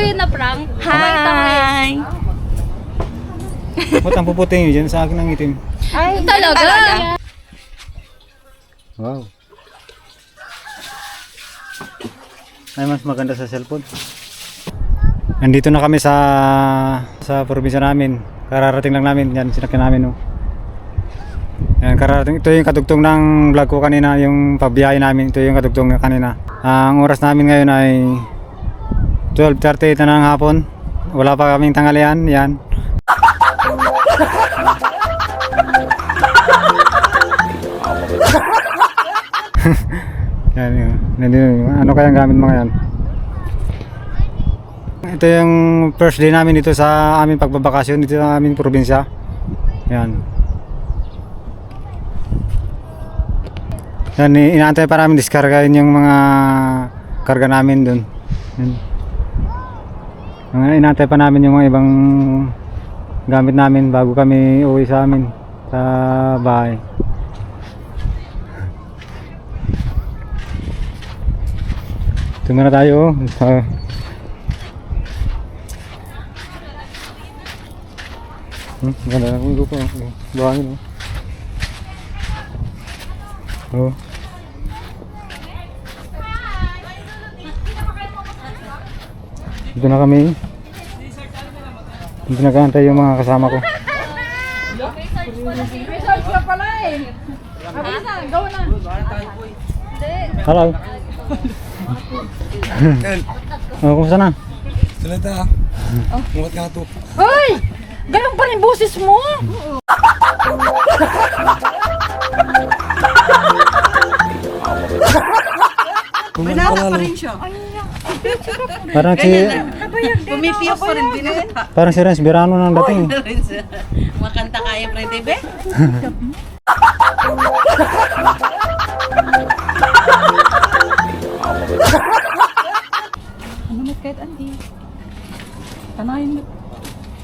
yun na prank. Hi! Ba't ang puputi nyo dyan? Sa akin ang itim. Ay, talaga. Wow. Ay, mas maganda sa cellphone. Nandito na kami sa sa probinsya namin. Kararating lang namin. Yan, sinakyan namin. Oh. Yan, kararating. Ito yung kadugtong ng vlog ko kanina, yung pagbiyahe namin. Ito yung kadugtong na kanina. Ang oras namin ngayon ay 12.38 na ng hapon. Wala pa kaming tanghalian. Yan. Yan yun. Ano kayang gamit mga yan? Ito yung first day namin dito sa aming pagbabakasyon dito sa aming probinsya. Yan. Yan, inaantay pa namin diskargahin yung mga karga namin dun. Yan. Mga inaantay pa namin yung mga ibang gamit namin bago kami uwi sa amin sa bahay. Ito muna tayo. oh. Sa... Hmm, ganda na kung ko. Buhangin oh. Oh. Dito na kami. Nag-aantay yung mga kasama ko. Research ka pala eh. Abilis na, go na. Hello. oh, kumusta na? Salita. Oh. Mukat nga to. Hoy! Ganun pa rin boses mo. Binata pa rin siya. Parang si Pumipiyok pa rin din eh. parang si Renz Birano nang dating. Makanta kaya pre, bebe?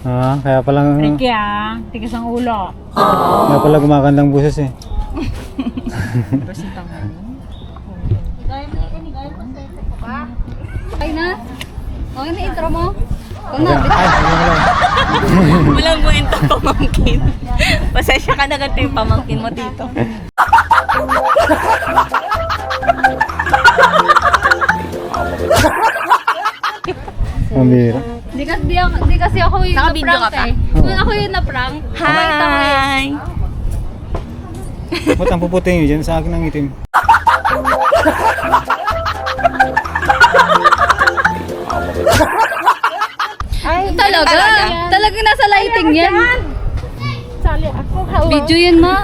Ah, kaya pala Ricky ah, tigas ang ulo. kaya pala gumakandang buses eh. Okay na? Okay na intro mo? Kung na, Ay, ayun na lang. Walang kwenta pamangkin. Pasensya ka na ganito yung pamangkin mo dito. Ang bira. di kasi, di, ako- di kasi ako yung Naka-video na-prank ka pa? eh. Kung ako yung na-prank. Hi! Ba't ang puputi nyo dyan? Sa akin ang itim. Talaga. Talaga nasa lighting yan. Sali ako. Video yan, ma.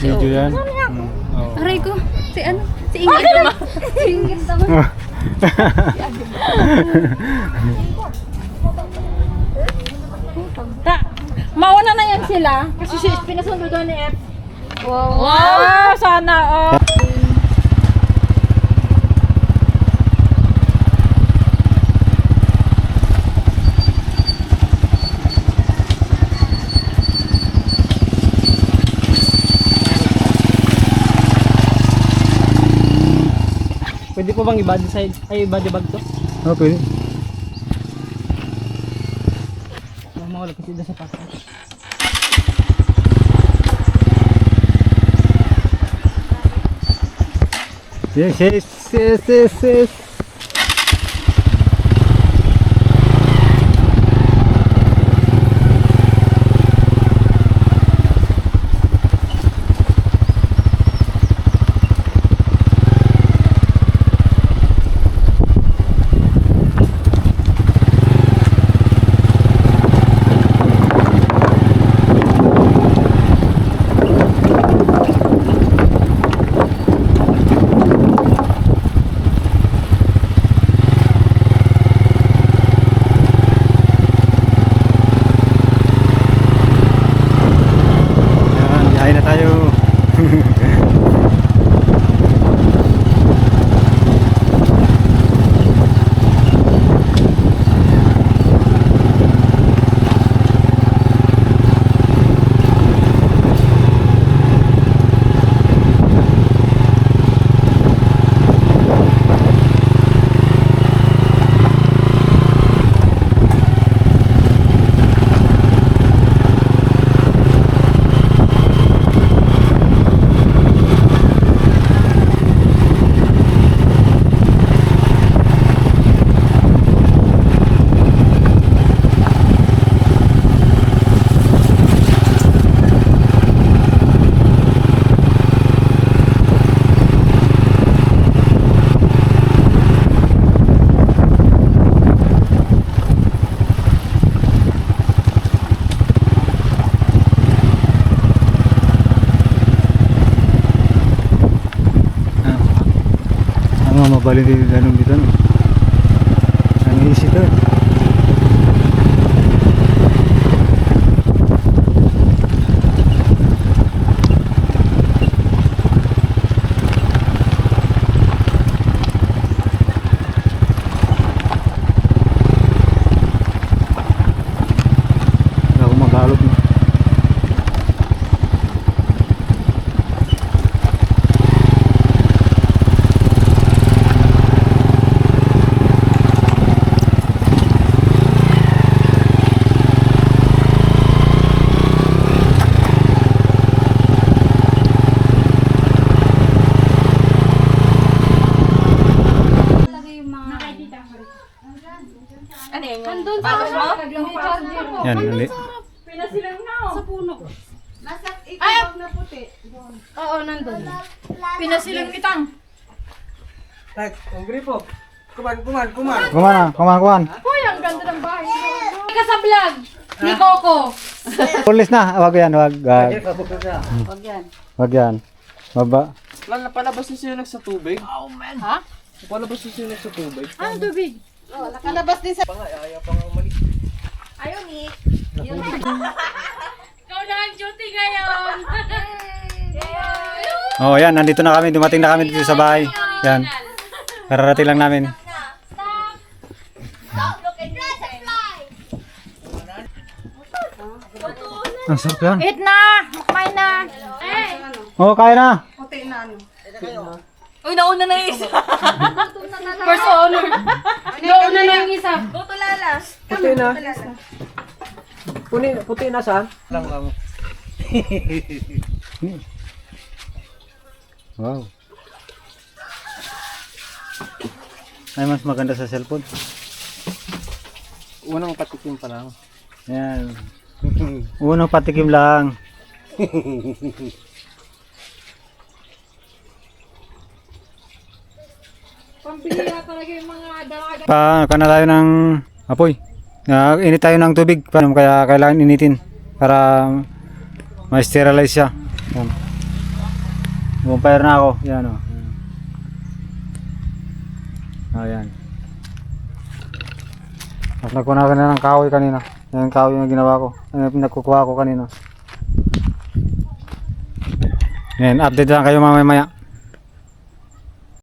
Video yan. Hmm. Oh. Aray ko. Si ano? Si Ingrid naman. si Ingrid naman. Ta, mauna na yan sila kasi si pinasundo doon ni F. Wow. Wow, sana oh. Pwede po bang i-body side, ay body bag to? Oh, pwede. Wala mawala kasi doon sa pasok. Yes, yes, yes, yes, yes. Bali dito ganun dito no. Ang easy eh. Hindi ako magalog no. Ano yun? Nandun sa mo? Yan, hindi. Oo, nandun. Pinasilang kitang. Tak, ang gripo. Kuman, kuman, kuman. Kumana, kuman, kuman. Uy, ang ganda ng bahay. Ika sa vlog ni Coco. Pulis na, wag yan, wag. Wag, wag yan. Wag yan. Baba. Lan, napalabas niyo sila sa tubig? Oh, man. Ha? Napalabas niyo sila sa tubig? Ano tubig? Ikaw na ang duty ngayon. Oh, yan, nandito na kami, dumating na kami dito sa bahay. Yan. Kararating lang namin. Ang sarap yan. Eat na! Kumain na! Oh, kaya na. Uy, nauna na yung isa. First honor. Nauna na yung isa. Goto lalas. Puti na. Puti, puti na saan? Lang mo. Wow. Ay, mas maganda sa cellphone. Unang patikim pa lang. Yan. Unang patikim lang. Pambihira talaga yung mga dalaga. Pa, kana tayo ng apoy. Na init tayo ng tubig. Kaya kailangan initin para ma-sterilize siya. Yan. Bumpire na ako. Yan o. Oh. Ayan. At nagkuha ka na ng kahoy kanina. Yan ang kahoy na ginawa ko. Yan ang pinagkukuha ko kanina. Yan, update lang kayo mamaya maya.